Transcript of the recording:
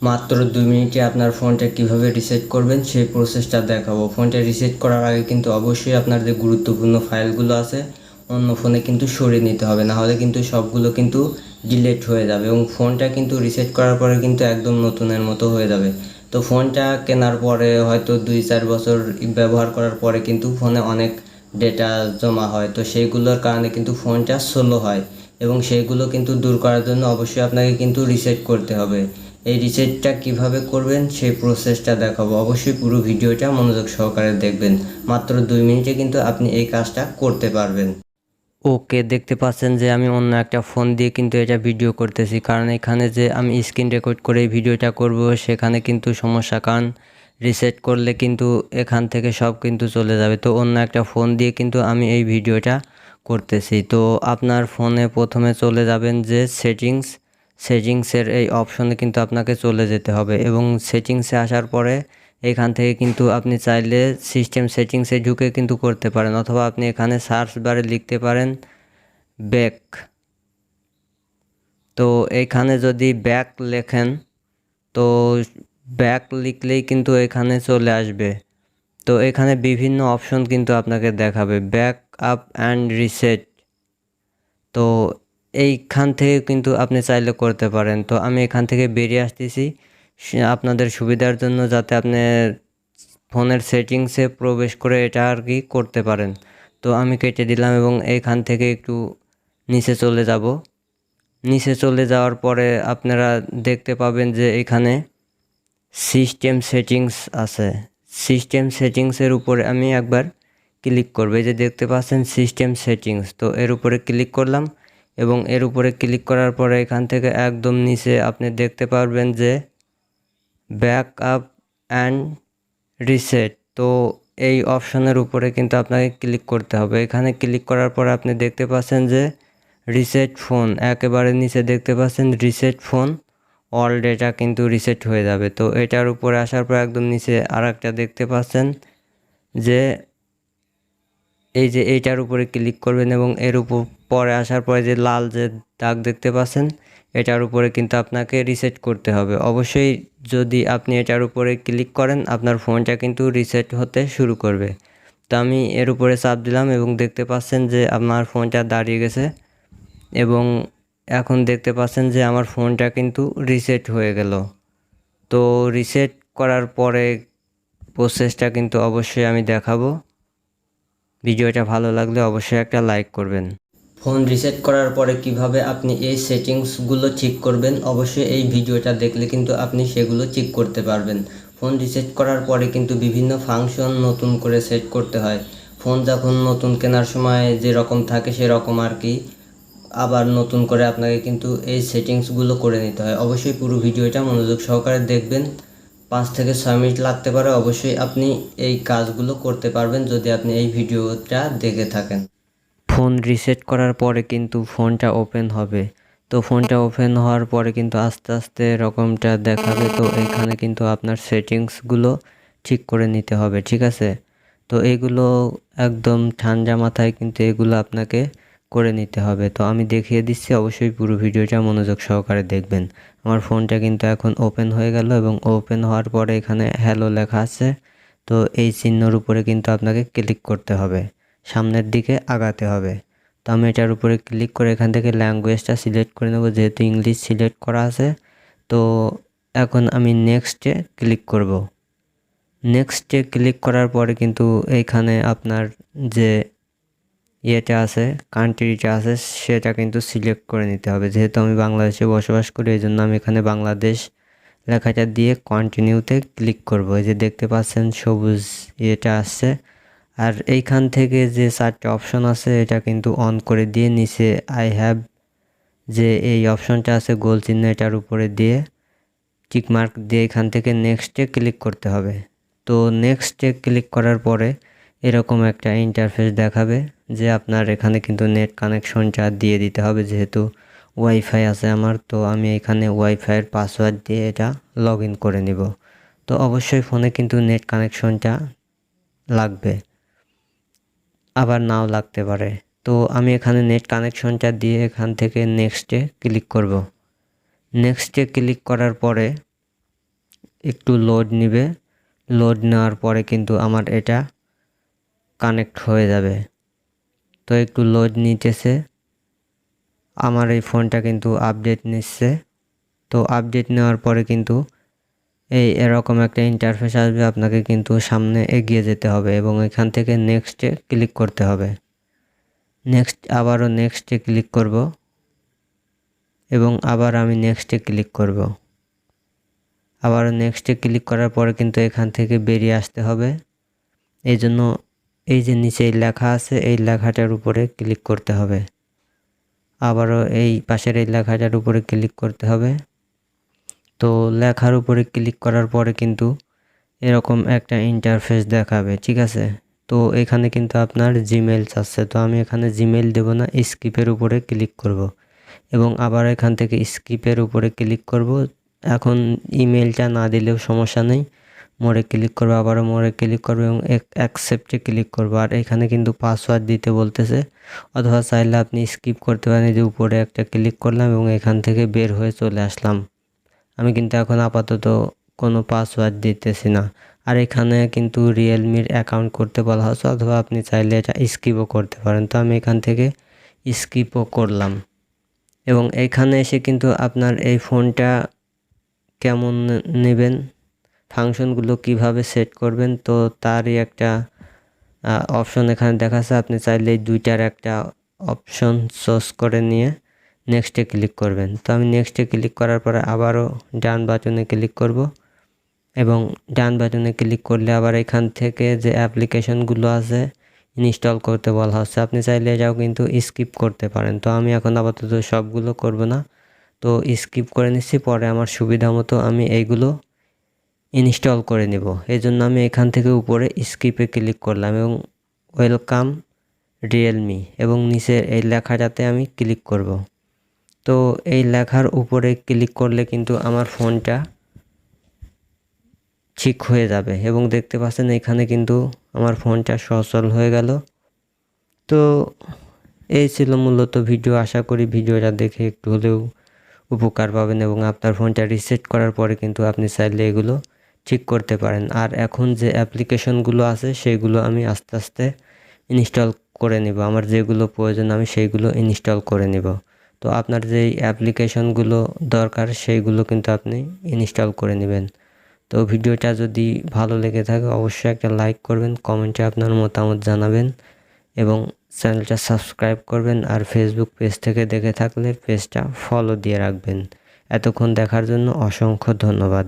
মাত্র দুই মিনিটে আপনার ফোনটা কীভাবে রিসেট করবেন সেই প্রসেসটা দেখাবো। ফোনটা রিসেট করার আগে কিন্তু অবশ্যই আপনার যে গুরুত্বপূর্ণ ফাইলগুলো আছে, অন্য ফোনে কিন্তু সরিয়ে নিতে হবে না হলে কিন্তু সবগুলো কিন্তু ডিলেট হয়ে যাবে এবং ফোনটা কিন্তু রিসেট করার পরে কিন্তু একদম নতুনের মতো হয়ে যাবে। তো ফোনটা কেনার পরে হয়তো দুই চার বছর ব্যবহার করার পরে কিন্তু ফোনে অনেক ডেটা জমা হয়, তো সেইগুলোর কারণে কিন্তু ফোনটা স্লো হয় এবং সেইগুলো কিন্তু দূর করার জন্য অবশ্যই আপনাকে কিন্তু রিসেট করতে হবে। এই রিসেটটা কীভাবে করবেন সেই প্রসেসটা দেখাবো। অবশ্যই পুরো ভিডিওটা মনোযোগ সহকারে দেখবেন। মাত্র দুই মিনিটে কিন্তু আপনি এই কাজটা করতে পারবেন। ওকে, দেখতে পাচ্ছেন যে আমি অন্য একটা ফোন দিয়ে কিন্তু এটা ভিডিও করতেছি। কারণ এখানে যে আমি স্ক্রিন রেকর্ড করে ভিডিওটা করব, সেখানে কিন্তু সমস্যা, কারণ রিসেট করলে কিন্তু এখান থেকে সব কিন্তু চলে যাবে। তো অন্য একটা ফোন দিয়ে কিন্তু আমি এই ভিডিওটা করতেছি। তো আপনার ফোনে প্রথমে চলে যাবেন যে সেটিংস সেটিংসের এই অপশনে কিন্তু আপনাকে চলে যেতে হবে এবং সেটিংসে আসার পরে এখান থেকে কিন্তু আপনি চাইলে সিস্টেম সেটিংসে ঢুকে কিন্তু করতে পারেন অথবা আপনি এখানে সার্চ বারে লিখতে পারেন ব্যাক তো এখানে যদি ব্যাক লেখেন, তো ব্যাক লিখলেই কিন্তু এখানে চলে আসবে। তো এখানে বিভিন্ন অপশন কিন্তু আপনাকে দেখাবে ব্যাক আপ অ্যান্ড রিসেট তো এইখান থেকে কিন্তু আপনি চাইলে করতে পারেন। তো আমি এখান থেকে বেরিয়ে আসতেছি। আপনাদের সুবিধার জন্য যাতে আপনি ফোনের সেটিংসে প্রবেশ করে এটা আর কি করতে পারেন। তো আমি কেটে দিলাম এবং এইখান থেকে একটু নিচে চলে যাব। নিচে চলে যাওয়ার পরে আপনারা দেখতে পাবেন যে এখানে সিস্টেম সেটিংস আছে। সিস্টেম সেটিংসের উপরে আমি একবার ক্লিক করব। এই যে দেখতে পাচ্ছেন সিস্টেম সেটিংস, তো এর উপরে ক্লিক করলাম। এবং এর উপরে ক্লিক করার পরে এখান থেকে একদম নিচে আপনি দেখতে পারবেন যে ব্যাক আপ অ্যান্ড রিসেট। তো এই অপশনের উপরে কিন্তু আপনাকে ক্লিক করতে হবে। এখানে ক্লিক করার পর আপনি দেখতে পাচ্ছেন যে রিসেট ফোন, একেবারে নিচে দেখতে পাচ্ছেন রিসেট ফোন, অল ডেটা কিন্তু রিসেট হয়ে যাবে। তো এটার উপরে আসার পর একদম নিচে আর একটা দেখতে পাচ্ছেন যে এই যে এইটার উপরে ক্লিক করবেন এবং এর উপর পরে আসার পরে যে লাল যে দাগ দেখতে পাচ্ছেন, এটার উপরে কিন্তু আপনাকে রিসেট করতে হবে। অবশ্যই যদি আপনি এটার উপরে ক্লিক করেন, আপনার ফোনটা কিন্তু রিসেট হতে শুরু করবে। তো আমি এর উপরে চাপ দিলাম এবং দেখতে পাচ্ছেন যে আমার ফোনটা দাঁড়িয়ে গেছে এবং এখন দেখতে পাচ্ছেন যে আমার ফোনটা কিন্তু রিসেট হয়ে গেল। তো রিসেট করার পরে প্রসেসটা কিন্তু অবশ্যই আমি দেখাবো। ভিডিওটা ভালো লাগলে অবশ্যই একটা লাইক করবেন। ফোন রিসেট করার পরে কীভাবে আপনি এই সেটিংসগুলো ঠিক করবেন, অবশ্যই এই ভিডিওটা দেখলে কিন্তু আপনি সেগুলো ঠিক করতে পারবেন। ফোন রিসেট করার পরে কিন্তু বিভিন্ন ফাংশন নতুন করে সেট করতে হয়। ফোন যখন নতুন কেনার সময় যেরকম থাকে সেরকম আর কি, আবার নতুন করে আপনাকে কিন্তু এই সেটিংসগুলো করে নিতে হয়। অবশ্যই পুরো ভিডিওটা মনোযোগ সহকারে দেখবেন। পাঁচ থেকে ছয় মিনিট লাগতে পারে। অবশ্যই আপনি এই কাজগুলো করতে পারবেন যদি আপনি এই ভিডিওটা দেখে থাকেন। ফোন রিসেট করার পরে কিন্তু ফোনটা ওপেন হবে। তো ফোনটা ওপেন হওয়ার পরে কিন্তু আস্তে আস্তে এরকমটা দেখাবে। তো এখানে কিন্তু আপনার সেটিংসগুলো ঠিক করে নিতে হবে, ঠিক আছে? তো এগুলো একদম ঠান্ডা মাথায় কিন্তু এগুলো আপনাকে করে নিতে হবে। তো আমি দেখিয়ে দিচ্ছি, অবশ্যই পুরো ভিডিওটা মনোযোগ সহকারে দেখবেন। আমার ফোনটা কিন্তু এখন ওপেন হয়ে গেল এবং ওপেন হওয়ার পরে এখানে হ্যালো লেখা আছে। তো এই চিহ্নর উপরে কিন্তু আপনাকে ক্লিক করতে হবে। সামনের দিকে আগাতে হবে। তো আমি এটার উপরে ক্লিক করে এখান থেকে ল্যাঙ্গুয়েজটা সিলেক্ট করে নেব, যেহেতু ইংলিশ সিলেক্ট করা আছে। তো এখন আমি নেক্সটে ক্লিক করব। নেক্সটে ক্লিক করার পরে কিন্তু এইখানে আপনার যে ইয়েটা আছে কান্ট্রিটা আছে, সেটা কিন্তু সিলেক্ট করে নিতে হবে। যেহেতু আমি বাংলাদেশে বসবাস করি, এই জন্য আমি এখানে বাংলাদেশ লেখাটা দিয়ে কন্টিনিউতে ক্লিক করব। এই যে দেখতে পাচ্ছেন, সবুজ ইয়েটা আসছে। আর এইখান থেকে যে চারটে অপশন আছে, এটা কিন্তু অন করে দিয়ে নিচে আই হ্যাভ যে এই অপশনটা আছে, গোল চিহ্ন এটার উপরে দিয়ে টিকমার্ক দিয়ে এখান থেকে নেক্সটে ক্লিক করতে হবে। তো নেক্সটে ক্লিক করার পরে এরকম একটা ইন্টারফেস দেখাবে যে আপনার এখানে কিন্তু নেট কানেকশনটা দিয়ে দিতে হবে। যেহেতু ওয়াইফাই আছে আমার, তো আমি এখানে ওয়াইফাইয়ের পাসওয়ার্ড দিয়ে এটা লগ করে নিব। তো অবশ্যই ফোনে কিন্তু নেট কানেকশনটা লাগবে, আবার নাও লাগতে পারে। তো আমি এখানে নেট কানেকশনটা দিয়ে এখান থেকে নেক্সটে ক্লিক করব। নেক্সটে ক্লিক করার পরে একটু লোড নিবে। লোড নেওয়ার পরে কিন্তু আমার এটা কানেক্ট হয়ে যাবে। তো একটু লোড নিতেছে। আমার এই ফোনটা কিন্তু আপডেট নিচ্ছে। তো আপডেট নেওয়ার পরে কিন্তু এই এরকম একটা ইন্টারফেস আসবে, আপনাকে কিন্তু সামনে এগিয়ে যেতে হবে এবং এখান থেকে নেক্সটে ক্লিক করতে হবে। নেক্সট আবারও নেক্সটে ক্লিক করব এবং আবার আমি নেক্সটে ক্লিক করব। আবারও নেক্সটে ক্লিক করার পরে কিন্তু এখান থেকে বেরিয়ে আসতে হবে। এই জন্য এই যে নিচে লেখা আছে, এই লেখাটার উপরে ক্লিক করতে হবে। আবারও এই পাশের এই লেখাটার উপরে ক্লিক করতে হবে। তো লেখার উপরে ক্লিক করার পরে কিন্তু এরকম একটা ইন্টারফেস দেখাবে, ঠিক আছে? তো এখানে কিন্তু আপনার জিমেল চাচ্ছে তো আমি এখানে জিমেল দেব না স্কিপের উপরে ক্লিক করব। এবং আবার এখান থেকে স্কিপের উপরে ক্লিক করব। এখন ইমেলটা না দিলেও সমস্যা নেই। মোড়ে ক্লিক করব, আবারও মোড়ে ক্লিক করব এবং অ্যাকসেপ্টে ক্লিক করব। আর এখানে কিন্তু পাসওয়ার্ড দিতে বলতেছে, অথবা চাইলে আপনি স্কিপ করতে পারেন। যে উপরে একটা ক্লিক করলাম এবং এখান থেকে বের হয়ে চলে আসলাম। আমি কিন্তু এখন আপাতত কোনো পাসওয়ার্ড দিতেছি না। আর এখানে কিন্তু রিয়েলমির অ্যাকাউন্ট করতে বলা হচ্ছে অথবা আপনি চাইলে এটা স্কিপও করতে পারেন। তো আমি এখান থেকে স্কিপও করলাম। এবং এখানে এসে কিন্তু আপনার এই ফোনটা কেমন নেবেন? ফাংশনগুলো কীভাবে সেট করবেন, তো তারই একটা অপশন এখানে দেখাচ্ছে। আপনি চাইলে দুইটার একটা অপশন চুজ করে নিয়ে নেক্সটে ক্লিক করবেন। তো আমি নেক্সটে ক্লিক করার পরে আবারও ডান বাটনে ক্লিক করব এবং ডান বাটনে ক্লিক করলে আবার এখান থেকে যে অ্যাপ্লিকেশনগুলো আছে ইনস্টল করতে বলা হচ্ছে। আপনি চাইলে এটাও কিন্তু স্কিপ করতে পারেন। তো আমি এখন আপাতত সবগুলো করব না। তো স্কিপ করে নিচ্ছি। পরে আমার সুবিধা মতো আমি এইগুলো ইনস্টল করে নেব। এই জন্য আমি এখান থেকে উপরে স্কিপে ক্লিক করলাম এবং ওয়েলকাম রিয়েলমি এবং নিচের এই লেখাটাতে আমি ক্লিক করব। তো এই লেখার উপরে ক্লিক করলে কিন্তু আমার ফোনটা ঠিক হয়ে যাবে এবং দেখতে পাচ্ছেন এখানে কিন্তু আমার ফোনটা সচল হয়ে গেল। তো এই ছিল মূলত ভিডিও। আশা করি ভিডিওটা দেখে একটু হলেও উপকার পাবেন এবং আপনার ফোনটা রিসেট করার পরে কিন্তু আপনি চাইলে এগুলো ঠিক করতে পারেন। আর এখন যে অ্যাপ্লিকেশনগুলো আছে, সেগুলো আমি আস্তে আস্তে ইনস্টল করে নিব। আমার যেগুলো প্রয়োজন, আমি সেইগুলো ইনস্টল করে নিব। তো আপনার যেই অ্যাপ্লিকেশনগুলো দরকার, সেইগুলো কিন্তু আপনি ইনস্টল করে নেবেন। তো ভিডিওটা যদি ভালো লেগে থাকে, অবশ্যই একটা লাইক করবেন, কমেন্টে আপনার মতামত জানাবেন এবং চ্যানেলটা সাবস্ক্রাইব করবেন আর ফেসবুক পেজ থেকে দেখে থাকলে পেজটা ফলো দিয়ে রাখবেন। এতক্ষণ দেখার জন্য অসংখ্য ধন্যবাদ।